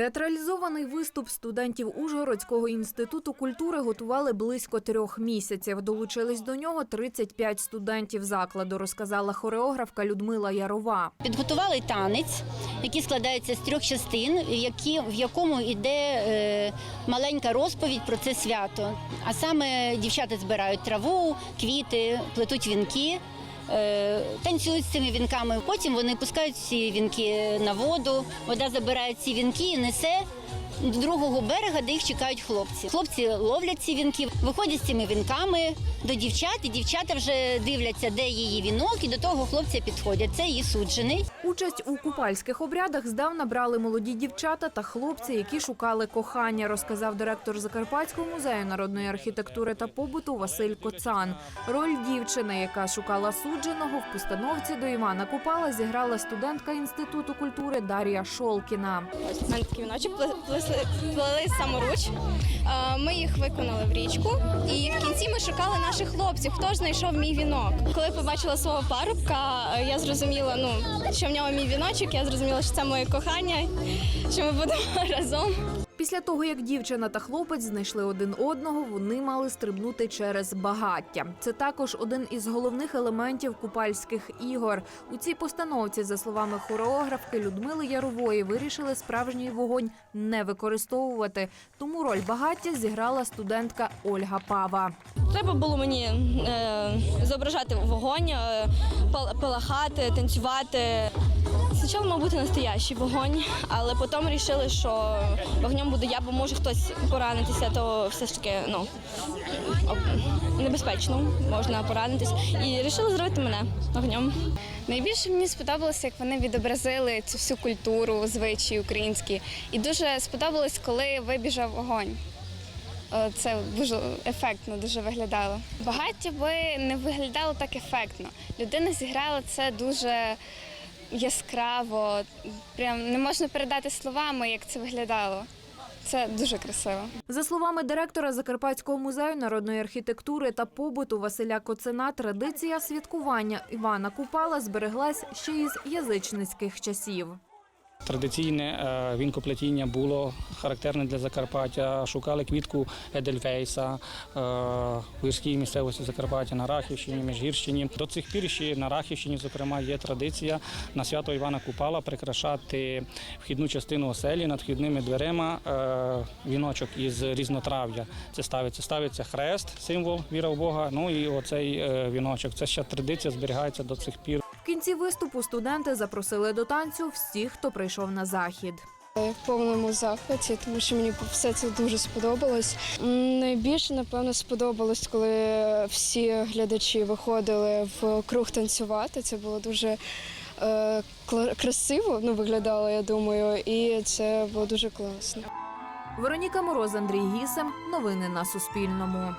Театралізований виступ студентів Ужгородського інституту культури готували близько трьох місяців. Долучились до нього 35 студентів закладу, розказала хореографка Людмила Ярова. Підготували танець, який складається з трьох частин, які, в якому йде е, маленька розповідь про це свято. А саме дівчата збирають траву, квіти, плетуть вінки. Е, Танцюють з цими вінками. Потім вони пускають ці вінки на воду. Вода забирає ці вінки і несе до другого берега, де їх чекають хлопці. Хлопці ловлять ці вінки, виходять з цими вінками до дівчат, і дівчата вже дивляться, де її вінок, і до того хлопця підходять. Це її суджений. Участь у купальських обрядах здавна брали молоді дівчата та хлопці, які шукали кохання, розказав директор Закарпатського музею народної архітектури та побуту Василь Коцан. Роль дівчини, яка шукала судженого в постановці до Івана Купала, зіграла студентка інституту культури Дар'я Шолкіна. Мене такий плесли- плели саморуч. Е, Ми їх виконали в річку, і в кінці ми шукали наших хлопців. Хто ж знайшов мій вінок? Коли побачила свого парубка, е, я зрозуміла, ну що в нього мій віночок. Я зрозуміла, що це моє кохання, що ми будемо разом. Після того, як дівчина та хлопець знайшли один одного, вони мали стрибнути через багаття. Це також один із головних елементів купальських ігор. У цій постановці, за словами хореографки Людмили Ярової, вирішили справжній вогонь не використовувати. Тому роль багаття зіграла студентка Ольга Пава. Треба було мені е, зображати вогонь, е, палахати, танцювати. Спочатку мав бути настоящий вогонь, але потім вирішили, що вогнем буду я, бо може хтось поранитися, то все ж таки ну, небезпечно, можна поранитись. І вирішили зробити мене вогнем. Найбільше мені сподобалося, як вони відобразили цю всю культуру, звичаї українські. І дуже сподобалось, коли вибіжав вогонь. Е, Це дуже ефектно дуже виглядало. Багаття би не виглядало так ефектно. Людина зіграла це дуже яскраво. Прям не можна передати словами, як це виглядало. Це дуже красиво. За словами директора Закарпатського музею народної архітектури та побуту Василя Коцина, традиція святкування Івана Купала збереглась ще із язичницьких часів. Традиційне е, вінкоплетіння було характерне для Закарпаття. Шукали квітку Едельвейса е, в гірській місцевості Закарпаття на Рахівщині, Міжгірщині. До цих пір ще на Рахівщині, зокрема, є традиція на свято Івана Купала прикрашати вхідну частину оселі над вхідними дверима е, віночок із різнотрав'я. Це ставиться, ставиться хрест, символ віра в Бога. Ну і оцей віночок. Це ще традиція зберігається до цих пір. Кінці виступу студенти запросили до танцю всіх, хто прийшов на захід. Я в повному захваті, тому що мені все це дуже сподобалось. Найбільше, напевно, сподобалось, коли всі глядачі виходили в круг танцювати. Це було дуже е, красиво ну, виглядало, я думаю, і це було дуже класно. Вероніка Мороз, Андрій Гісем. Новини на Суспільному.